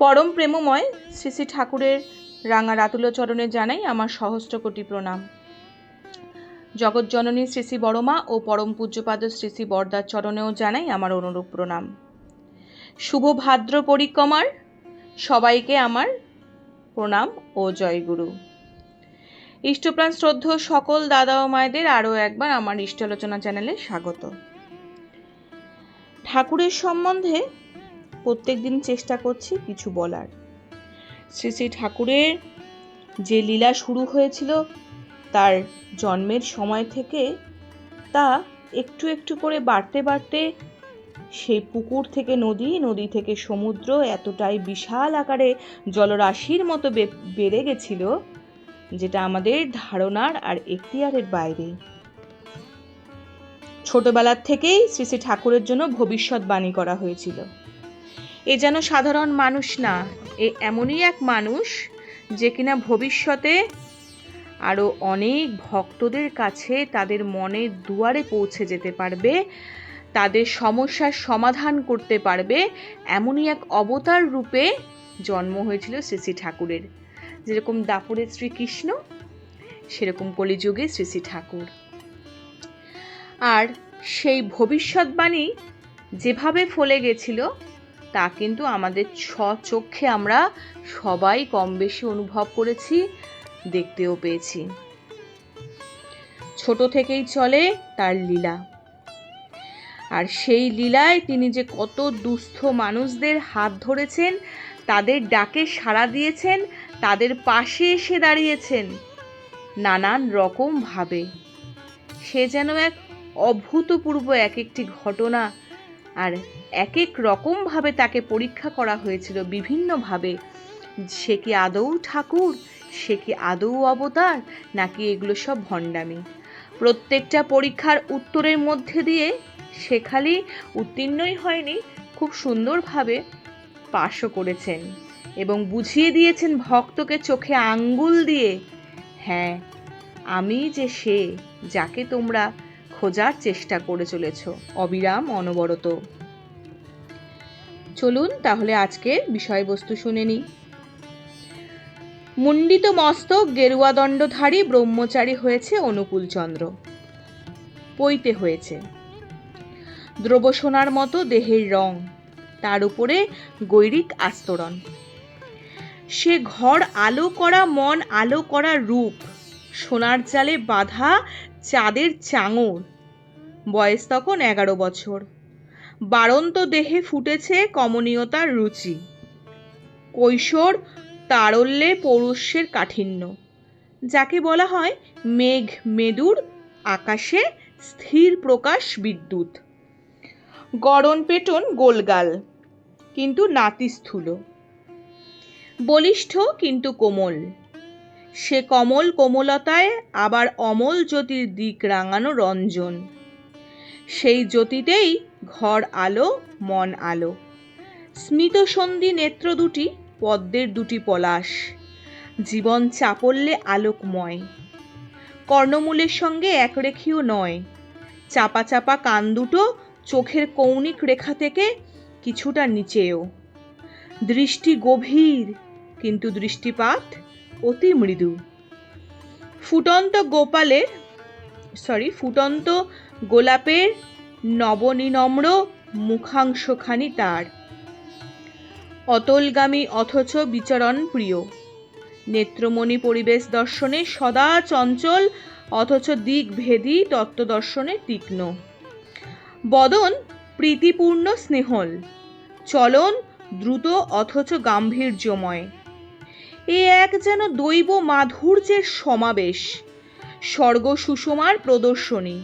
পরম প্রেমময় শ্রী শ্রী ঠাকুরের রাঙা রাতুল চরণে জানাই আমার সহস্র কোটি প্রণাম। জগৎজননী শ্রী শ্রী বড়মা ও পরম পূজ্যপাদ শ্রী শ্রী বরদার চরণেও জানাই আমার অনুরূপ প্রণাম। শুভ ভাদ্র পরিক্রমার সবাইকে আমার প্রণাম ও জয়গুরু ইষ্টপ্রাণ শ্রদ্ধ সকল দাদা ও মায়েদের আরও একবার আমার ইষ্টালোচনা চ্যানেলে স্বাগত। ঠাকুরের সম্বন্ধে প্রত্যেক দিন চেষ্টা করছি কিছু বলার। শ্রী শ্রী ঠাকুরের যে লীলা শুরু হয়েছিল তার জন্মের সময় থেকে তা একটু একটু করে বাড়তে বাড়তে সেই পুকুর থেকে নদী নদী থেকে সমুদ্র এতটাই বিশাল আকারে জলরাশির মতো বেড়ে গেছিল যেটা আমাদের ধারণার আর এখতিয়ারের বাইরে। ছোটবেলার থেকেই শ্রী শ্রী ঠাকুরের জন্য ভবিষ্যৎবাণী করা হয়েছিল। এ যেন সাধারণ মানুষ না, এ এমনই এক মানুষ যে কিনা ভবিষ্যতে আরও অনেক ভক্তদের কাছে তাদের মনের দুয়ারে পৌঁছে যেতে পারবে, তাদের সমস্যার সমাধান করতে পারবে, এমনই এক অবতার রূপে জন্ম হয়েছিল শ্রী শ্রী ঠাকুরের। যেরকম দাপুরে শ্রীকৃষ্ণ, সেরকম কলিযুগে শ্রী শ্রী ঠাকুর। আর সেই ভবিষ্যৎবাণী যেভাবে ফলে গেছিল তা কিন্তু আমাদের স্বচক্ষে আমরা সবাই কম বেশি অনুভব করেছি, দেখতেও পেয়েছি। ছোট থেকেই চলে তার লীলা। আর সেই লীলায় তিনি যে কত দুস্থ মানুষদের হাত ধরেছেন, তাদের ডাকে সাড়া দিয়েছেন, তাদের পাশে এসে দাঁড়িয়েছেন নানান রকমভাবে সে যেন এক অভূতপূর্ব এক একটি ঘটনা আর এক এক রকমভাবে তাকে পরীক্ষা করা হয়েছিল বিভিন্নভাবে। সে কি আদৌ ঠাকুর? সে কি আদৌ অবতার? নাকি এগুলো সব ভণ্ডামি? প্রত্যেকটা পরীক্ষার উত্তরের মধ্যে দিয়ে সে খালি উত্তীর্ণই হয়নি, খুব সুন্দরভাবে পাশও করেছেন এবং বুঝিয়ে দিয়েছেন ভক্তকে চোখে আঙ্গুল দিয়ে হ্যাঁ আমি যে সে, যাকে তোমরা খোঁজার চেষ্টা করে চলেছ। অবিরাম অনবরত। চলুন তাহলে আজকের বিষয়বস্তু শুনে নিই। মুন্ডিত মস্তক, গেরুয়া দণ্ডধারী, ব্রহ্মচারী হয়েছে অনুকূলচন্দ্র। পইতে হয়েছে। দ্রব সোনার মতো দেহের রং, তার উপরে গৈরিক আস্তরণ। সে ঘর আলো করা, মন আলো করা রূপ, সোনার জালে বাঁধা চাঁদের চাঙর বয়স তখন এগারো বছর। বারন্ত দেহে ফুটেছে কমনীয়তার রুচি। কৈশোর তারল্যে পৌরুষের কাঠিন্য। যাকে বলা হয় মেঘ মেদুর, আকাশে স্থির প্রকাশ বিদ্যুৎ। গড়ন পেটন গোলগাল, কিন্তু নাতি স্থূল বলিষ্ঠ কিন্তু কোমল। সে কমল কোমলতায় আবার অমল জ্যোতির দিক রাঙানো রঞ্জন। সেই জ্যোতিতেই ঘর আলো, মন আলো। স্মিতসন্ধি নেত্র দুটি, পদ্মের দুটি পলাশ। জীবন চাপল্যে আলোকময়। কর্ণমূলের সঙ্গে একরেখীয় নয়। চাপা চাপা কান দুটো চোখের কৌণিক রেখা থেকে কিছুটা নিচেও। দৃষ্টি গভীর, কিন্তু দৃষ্টিপাত অতি মৃদু। ফুটন্ত গোপালের সরি ফুটন্ত গোলাপের নবনিনম্র মুখাংশখানি তার। অতলগামী অথচ বিচরণ প্রিয়। নেত্রমণি পরিবেশ দর্শনে সদা চঞ্চল, অথচ দিকভেদি তত্ত্ব দর্শনে তীক্ষ্ণ। বদন প্রীতিপূর্ণ স্নেহল। চলন দ্রুত অথচ গাম্ভীর্যময়। এ এক যেন দৈব মাধুর্যের সমাবেশ। স্বর্গ সুষমার প্রদর্শনী।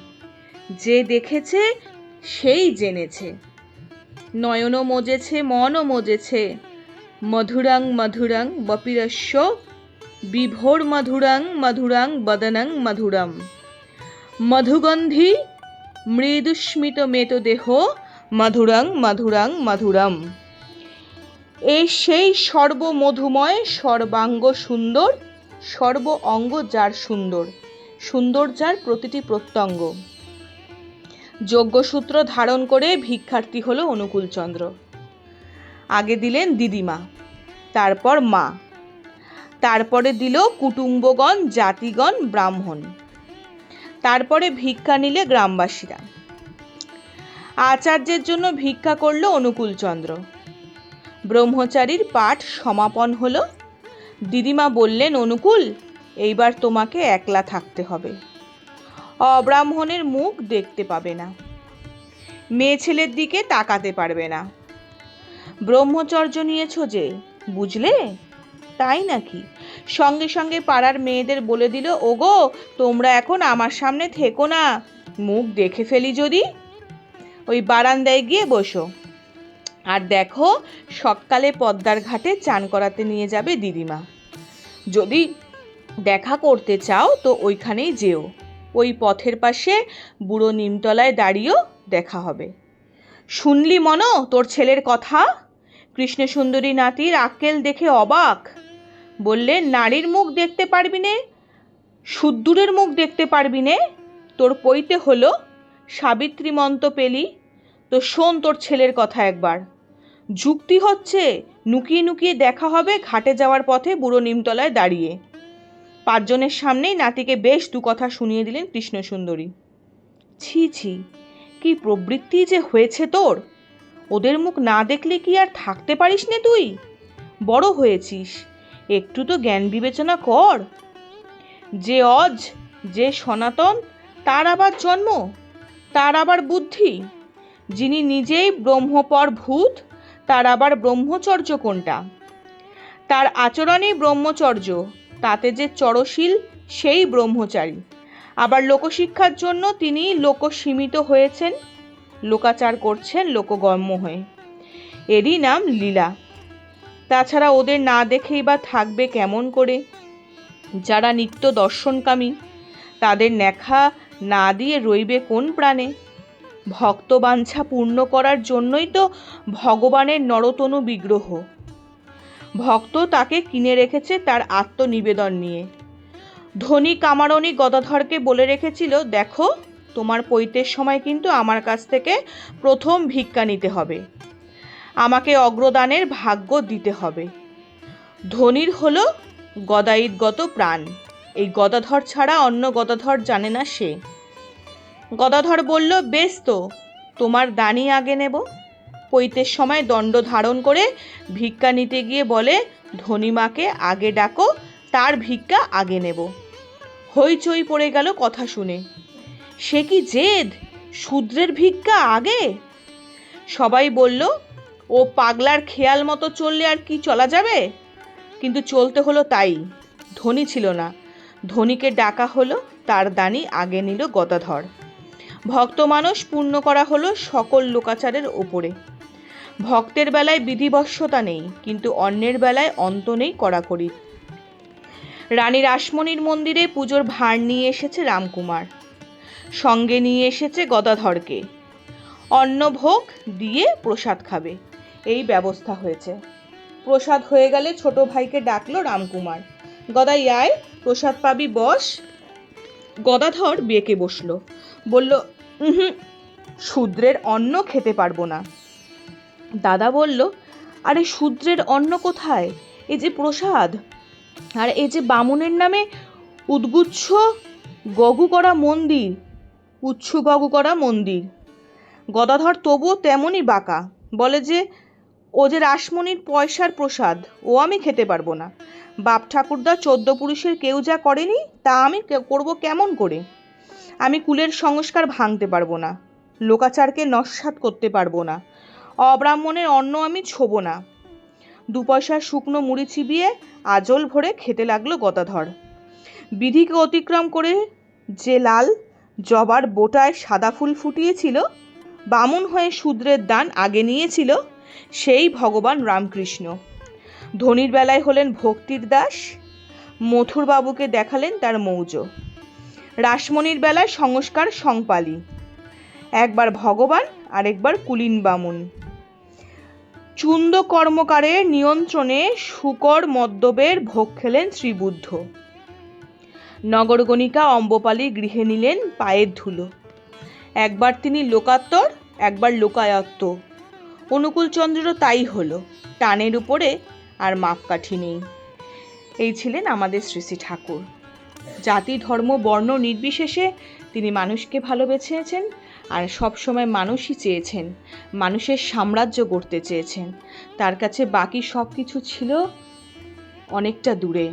যে দেখেছে, সেই জেনেছে। নয়নও মজেছে, মনও মজেছে। মধুরাং মধুরাং বপিরস্য, বিভোর মধুরাং মধুরাং বদনং মধুরম। মধুগন্ধি মৃদুস্মিত মেতদেহ মধুরাং মধুরাং মধুরম। এ সেই সর্বমধুময়, সর্বাঙ্গ সুন্দর, সর্ব অঙ্গ যার সুন্দর সুন্দর যার প্রতিটি প্রত্যঙ্গ। যজ্ঞসূত্র ধারণ করে ভিক্ষার্থী হলো অনুকূলচন্দ্র। আগে দিলেন দিদিমা, তারপর মা। তারপরে দিল কুটুম্বগণ, জাতিগণ, ব্রাহ্মণ। তারপরে ভিক্ষা নিলে গ্রামবাসীরা। আচার্যের জন্য ভিক্ষা করল অনুকূলচন্দ্র। ব্রহ্মচারীর পাঠ সমাপন হলো। দিদিমা বললেন, অনুকূল, এইবার তোমাকে একলা থাকতে হবে। অব্রাহ্মণের মুখ দেখতে পাবে না। মেয়ে ছেলের দিকে তাকাতে পারবে না। ব্রহ্মচর্য নিয়েছ যে, বুঝলে? তাই নাকি? সঙ্গে সঙ্গে পাড়ার মেয়েদের বলে দিল, ওগো, তোমরা এখন আমার সামনে থেকো না। মুখ দেখে ফেলি যদি। ওই বারান্দায় গিয়ে বসো। আর দেখো, সকালে পদ্মার ঘাটে চান করাতে নিয়ে যাবে দিদিমা। যদি দেখা করতে চাও, তো ওইখানেই যেও। ওই পথের পাশে বুড়ো নিমতলায় দাঁড়িয়েও দেখা হবে। শুনলি মনো, তোর ছেলের কথা? কৃষ্ণসুন্দরী নাতির আক্কেল দেখে অবাক। বললে, নারীর মুখ দেখতে পারবি নে, সুদ্দূরের মুখ দেখতে পারবি নে, তোর পইতে হলো, সাবিত্রী মন্ত পেলি। তো শোন তোর ছেলের কথা একবার। যুক্তি হচ্ছে, নুকিয়ে নুকিয়ে দেখা হবে ঘাটে যাওয়ার পথে বুড়ো নিমতলায় দাঁড়িয়ে। পাঁচজনের সামনেই নাতিকে বেশ দু কথা শুনিয়ে দিলেন কৃষ্ণসুন্দরী। ছি ছি, কি প্রবৃত্তি যে হয়েছে তোর? ওদের মুখ না দেখলে কি আর থাকতে পারিস নে তুই? বড় হয়েছিস, একটু তো জ্ঞান বিবেচনা কর। যে অজ, যে সনাতন, তার আবার জন্ম, তার আবার বুদ্ধি। যিনি নিজেই ব্রহ্মপর ভূত তার আবার ব্রহ্মচর্য কোনটা? তার আচরণেই ব্রহ্মচর্য, তাতে যে চরশীল, সেই ব্রহ্মচারী। আবার লোকশিক্ষার জন্য তিনি লোকসীমিত হয়েছেন, লোকাচার করছেন লোকগম্য হয়ে। এরই নাম লীলা। তাছাড়া ওদের না দেখেই বা থাকবে কেমন করে? যারা নিত্য দর্শনকামী, তাদের নেখা না দিয়ে রইবে কোন প্রাণে? ভক্তবাঞ্ছা পূর্ণ করার জন্যই তো ভগবানের নরতনু বিগ্রহ। ভক্ত তাকে কিনে রেখেছে তার আত্মনিবেদন নিয়ে। ধনী কামারণী গদাধরকে বলে রেখেছিল, দেখো, তোমার পৈতের সময় কিন্তু আমার কাছ থেকে প্রথম ভিক্ষা নিতে হবে। আমাকে অগ্রদানের ভাগ্য দিতে হবে। ধনীর হল গদায়িতগত প্রাণ। এই গদাধর ছাড়া অন্য গদাধর জানে না সে। গদাধর বলল, বেশ তো, তোমার দানি আগে নেব। পৈতের সময় দণ্ড ধারণ করে ভিক্ষা নিতে গিয়ে বলে ধনীমাকে আগে ডাকো, তার ভিক্ষা আগে নেব। হইচই পড়ে গেল কথা শুনে। সে কি জেদ? শূদ্রের ভিক্ষা আগে? সবাই বলল, ও পাগলার খেয়াল মতো চললে আর কি চলা যাবে? কিন্তু চলতে হলো তাই, ধনী ছিল না। ধনীকে ডাকা হলো, তার দানি আগে নিল গদাধর। ভক্ত মানুষ পূর্ণ করা হলো সকল লোকাচারের ওপরে। ভক্তের বেলায় বিধিবশ্যতা নেই, কিন্তু অন্যের বেলায় অন্ত নেই কড়াকড়ি। রানী রাসমণির মন্দিরে পুজোর ভার নিয়ে এসেছে রামকুমার। সঙ্গে নিয়ে এসেছে গদাধরকে। অন্নভোগ দিয়ে প্রসাদ খাবে, এই ব্যবস্থা হয়েছে। প্রসাদ হয়ে গেলে ছোট ভাইকে ডাকলো রামকুমার। গদাই, আয়, প্রসাদ পাবি, বস। গদাধর বেঁকে বসল। বলল হুম শূদ্রের অন্ন খেতে পারব না। দাদা বলল, আরে শূদ্রের অন্ন কোথায়? এই যে প্রসাদ। আর এই যে বামুনের নামে উদ্গুচ্ছ গগু করা মন্দির, উচ্ছু গগু করা মন্দির। গদাধর তবুও তেমনই বাঁকা। বলে যে, ও যে রাসমণির পয়সার প্রসাদ, ও আমি খেতে পারব না। বাপ ঠাকুরদা চোদ্দ পুরুষের কেউ যা করেনি, তা আমি করব কেমন করে? আমি কুলের সংস্কার ভাঙতে পারব না, লোকাচারকে নস্বাত করতে পারব না, অব্রাহ্মণের অন্ন আমি ছোবো না। দু পয়সার শুকনো মুড়ি চিবিয়ে আজল ভরে খেতে লাগল গদাধর। বিধিকে অতিক্রম করে যে লাল জবার বোটায় সাদা ফুল ফুটিয়েছিল, বামুন হয়ে শূদ্রের দান আগে নিয়েছিল, সেই ভগবান রামকৃষ্ণ। ধনির বেলায় হলেন ভক্তির দাস, মথুরবাবুকে দেখালেন তার মৌজ রাসমণির বেলায় সংস্কার সংপালি। একবার ভগবান, আরেকবার কুলীন বামুন। চুন্দ কর্মকারের নিয়ন্ত্রণে শুকর মদ্যবের ভোগ খেলেন শ্রীবুদ্ধ। নগরগণিকা অম্বপালি গৃহে নিলেন পায়ের ধুলো। একবার তিনি লোকাত্তর, একবার লোকায়ত্ত। অনুকূলচন্দ্রেরও তাই হলো, টানের উপরে আর মাপকাঠি নেই। এই ছিলেন আমাদের শ্রী শ্রী ঠাকুর। জাতি, ধর্ম, বর্ণ নির্বিশেষে তিনি মানুষকে ভালোবেসেছেন আর সব সময় মানুষই চেয়েছেন, মানুষের সাম্রাজ্য গড়তে চেয়েছেন। তার কাছে বাকি সব কিছু ছিল অনেকটা দূরে।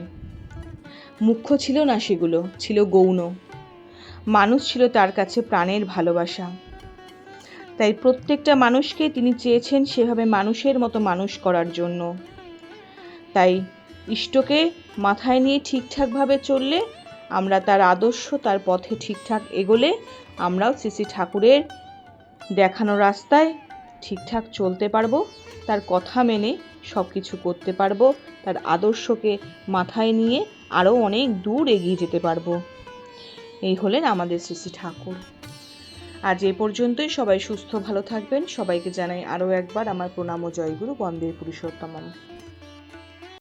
মুখ্য ছিল না সেগুলো, ছিল গৌণ। মানুষ ছিল তার কাছে প্রাণের ভালোবাসা। তাই প্রত্যেকটা মানুষকে তিনি চেয়েছেন সেভাবে মানুষের মতো মানুষ করার জন্য। তাই ইষ্টকে মাথায় নিয়ে ঠিকঠাকভাবে চললে আমরা তার আদর্শ, তার পথে ঠিকঠাক এগোলে আমরাও শ্রী ঠাকুরের দেখানো রাস্তায় ঠিকঠাক চলতে পারব, তার কথা মেনে সব কিছু করতে পারব, তার আদর্শকে মাথায় নিয়ে আরও অনেক দূর এগিয়ে যেতে পারব। এই হলেন আমাদের শ্রী ঠাকুর। আজ এ পর্যন্তই, সবাই সুস্থ, ভালো থাকবেন। সবাইকে জানাই আরও একবার আমার প্রণাম ও জয়গুরু। বন্দে পুরুষোত্তমম।